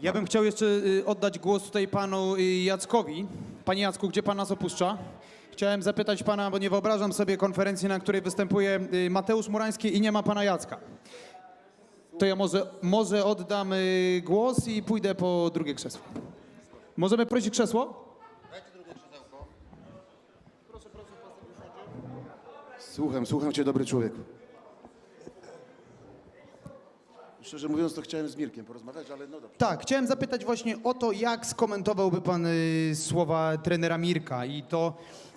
Ja bym chciał jeszcze y, oddać głos tutaj panu Jackowi. Panie Jacku, gdzie pan nas opuszcza? Chciałem zapytać pana, bo nie wyobrażam sobie konferencji, na której występuje y, Mateusz Murański i nie ma pana Jacka. To ja może, może oddam y, głos i pójdę po drugie krzesło. Możemy prosić krzesło? Słucham, słucham cię, dobry człowieku. Szczerze mówiąc, to chciałem z Mirkiem porozmawiać, ale no dobrze. Tak, chciałem zapytać właśnie o to, jak skomentowałby pan y, słowa trenera Mirka i to,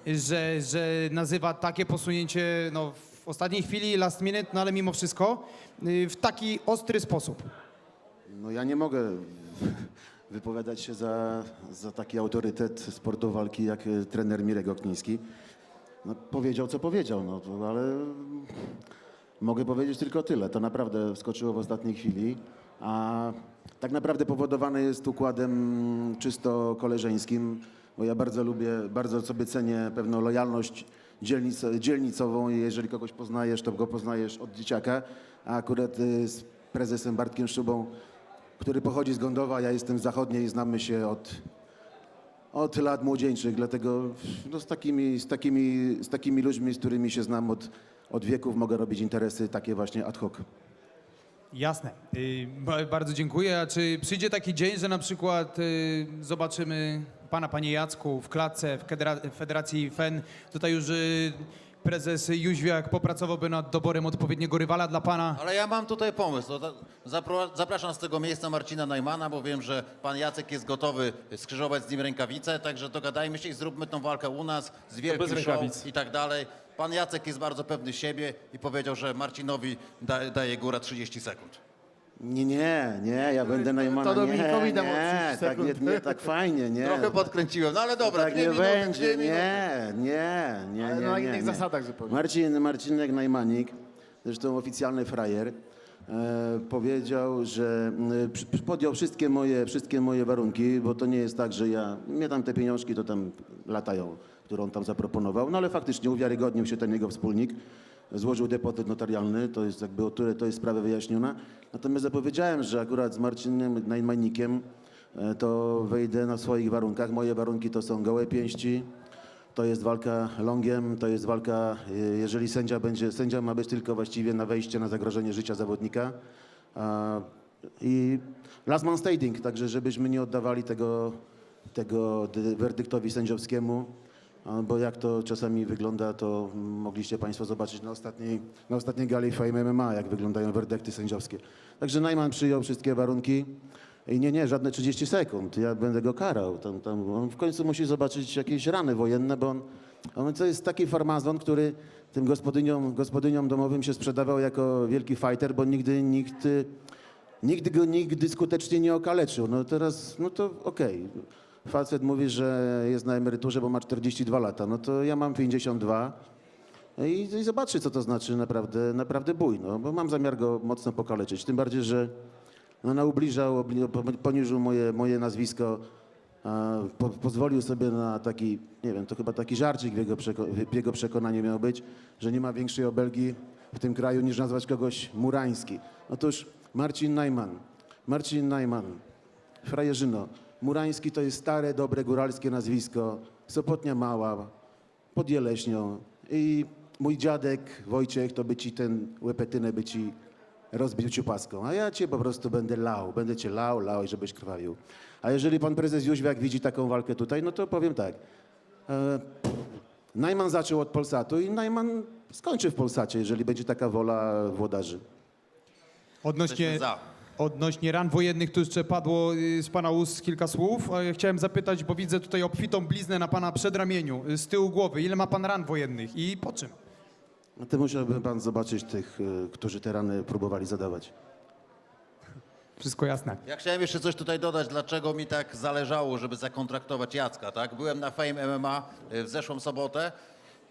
że, że nazywa takie posunięcie no, w ostatniej chwili, last minute, no ale mimo wszystko y, w taki ostry sposób. No ja nie mogę wypowiadać się za, za taki autorytet sportu walki jak e, trener Mirek Okniński. No, powiedział, co powiedział, no, to, ale mogę powiedzieć tylko tyle. To naprawdę wskoczyło w ostatniej chwili, a tak naprawdę powodowane jest układem czysto koleżeńskim, bo ja bardzo lubię, bardzo sobie cenię pewną lojalność dzielnic, dzielnicową i jeżeli kogoś poznajesz, to go poznajesz od dzieciaka, a akurat y, z prezesem Bartkiem Szubą, który pochodzi z Gondowa, ja jestem z zachodniej, znamy się od, od lat młodzieńczych, dlatego no, z, takimi, z, takimi, z takimi ludźmi, z którymi się znam od, od wieków, mogę robić interesy takie właśnie ad hoc. Jasne. Y, ba- bardzo dziękuję. A czy przyjdzie taki dzień, że na przykład y, zobaczymy pana, panie Jacku, w klatce w Federa- Federacji FEN, tutaj już y, prezes Jóźwiak popracowałby nad doborem odpowiedniego rywala dla pana? Ale ja mam tutaj pomysł. To zapro- Zapraszam z tego miejsca Marcina Najmana, bo wiem, że pan Jacek jest gotowy skrzyżować z nim rękawice, także dogadajmy się i zróbmy tą walkę u nas z wielkim bez rękawic. show i tak dalej. Pan Jacek jest bardzo pewny siebie i powiedział, że Marcinowi da, daje góra 30 sekund. Nie, nie, nie, ja będę Najmana, to nie, Dominikowi dam od nie, 30 tak, nie, sekund. nie, tak fajnie, nie. Trochę podkręciłem, no ale dobra, tak dwie nie minuty, będzie, dwie minuty. nie, nie, nie, Ale nie, na nie, innych nie. zasadach zupełnie. Marcin, Marcinek Najmanik, zresztą oficjalny frajer, e, powiedział, że e, przy- przy- podjął wszystkie moje, wszystkie moje warunki, bo to nie jest tak, że ja, mnie tam te pieniążki to tam latają, które on tam zaproponował, no ale faktycznie uwiarygodnił się ten jego wspólnik, złożył depozyt notarialny, to jest jakby o tyle to jest sprawa wyjaśniona. Natomiast zapowiedziałem, że akurat z Marcinem Najmanikiem e, to wejdę na swoich warunkach. Moje warunki to są gołe pięści, to jest walka longiem, to jest walka, y, jeżeli sędzia będzie, sędzia ma być tylko właściwie na wejście na zagrożenie życia zawodnika. I last man standing, także żebyśmy nie oddawali tego, tego dy- werdyktowi sędziowskiemu, bo jak to czasami wygląda, to mogliście Państwo zobaczyć na ostatniej, na ostatniej gali Fame MMA, jak wyglądają werdykty sędziowskie. Także Najman przyjął wszystkie warunki. I nie, nie, żadne 30 sekund. Ja będę go karał. Tam, tam, on w końcu musi zobaczyć jakieś rany wojenne, bo on, on to jest taki farmazon, który tym gospodyniom, gospodyniom domowym się sprzedawał jako wielki fighter, bo nigdy nikt, nigdy go nigdy skutecznie nie okaleczył. No teraz, no to okej. Facet mówi, że jest na emeryturze, bo ma 42 lata. No to ja mam 52. I, i zobaczy, co to znaczy naprawdę, naprawdę bój, no, bo mam zamiar go mocno pokaleczyć. Tym bardziej, że no, ubliżał, obli- po- poniżył moje, moje nazwisko, po, pozwolił sobie na taki, nie wiem, to chyba taki żarcik w jego, w jego przekonaniu miał być, że nie ma większej obelgi w tym kraju niż nazwać kogoś Murański. Otóż Marcin Najman, Marcin Najman, frajerzyno, Murański to jest stare, dobre góralskie nazwisko, Sopotnia Mała, pod Jeleśnią i mój dziadek Wojciech to by ci ten łepetynę by ci rozbił ciupaską, a ja cię po prostu będę lał, będę cię lał, lał i żebyś krwawił. A jeżeli pan prezes Jóźwiak widzi taką walkę tutaj, no to powiem tak. E, Najman zaczął od Polsatu i Najman skończy w Polsacie, jeżeli będzie taka wola włodarzy. Odnośnie, Jesteśmy za. Odnośnie ran wojennych, tu jeszcze padło y, z pana ust kilka słów. Ja Chciałem zapytać, bo widzę tutaj obfitą bliznę na pana przedramieniu, y, z tyłu głowy. Ile ma pan ran wojennych i po czym? No to musiałby pan zobaczyć tych, e, którzy te rany próbowali zadawać. Wszystko jasne. Ja chciałem jeszcze coś tutaj dodać, dlaczego mi tak zależało, żeby zakontraktować Jacka, tak? Byłem na Fame MMA y, w zeszłą sobotę.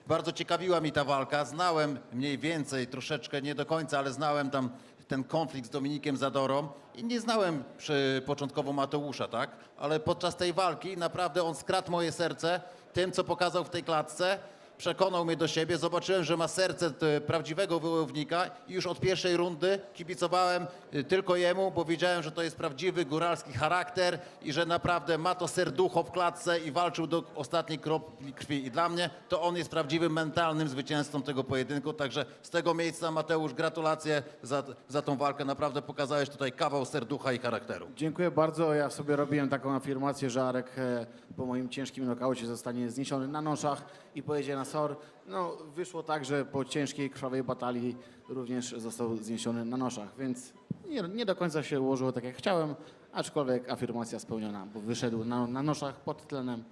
Bardzo ciekawiła mi ta walka. Znałem mniej więcej, troszeczkę nie do końca, ale znałem tam ten konflikt z Dominikiem Zadorą i nie znałem przy początkowo Mateusza, tak? Ale podczas tej walki naprawdę on skradł moje serce tym, co pokazał w tej klatce przekonał mnie do siebie, zobaczyłem, że ma serce t- prawdziwego wojownika i już od pierwszej rundy kibicowałem y, tylko jemu, bo wiedziałem, że to jest prawdziwy góralski charakter i że naprawdę ma to serducho w klatce i walczył do ostatniej kropli krwi. I dla mnie to on jest prawdziwym mentalnym zwycięzcą tego pojedynku, także z tego miejsca Mateusz gratulacje za, za tą walkę, naprawdę pokazałeś tutaj kawał serducha i charakteru. Dziękuję bardzo. Ja sobie robiłem taką afirmację, że Arek e, po moim ciężkim nokaucie zostanie zniesiony na noszach i pojedzie na SOR. No, wyszło tak, że po ciężkiej, krwawej batalii również został zniesiony na noszach, więc nie, nie do końca się ułożyło tak, jak chciałem, aczkolwiek afirmacja spełniona, bo wyszedł na, na noszach pod tlenem,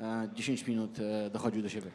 e, 10 minut e, dochodził do siebie.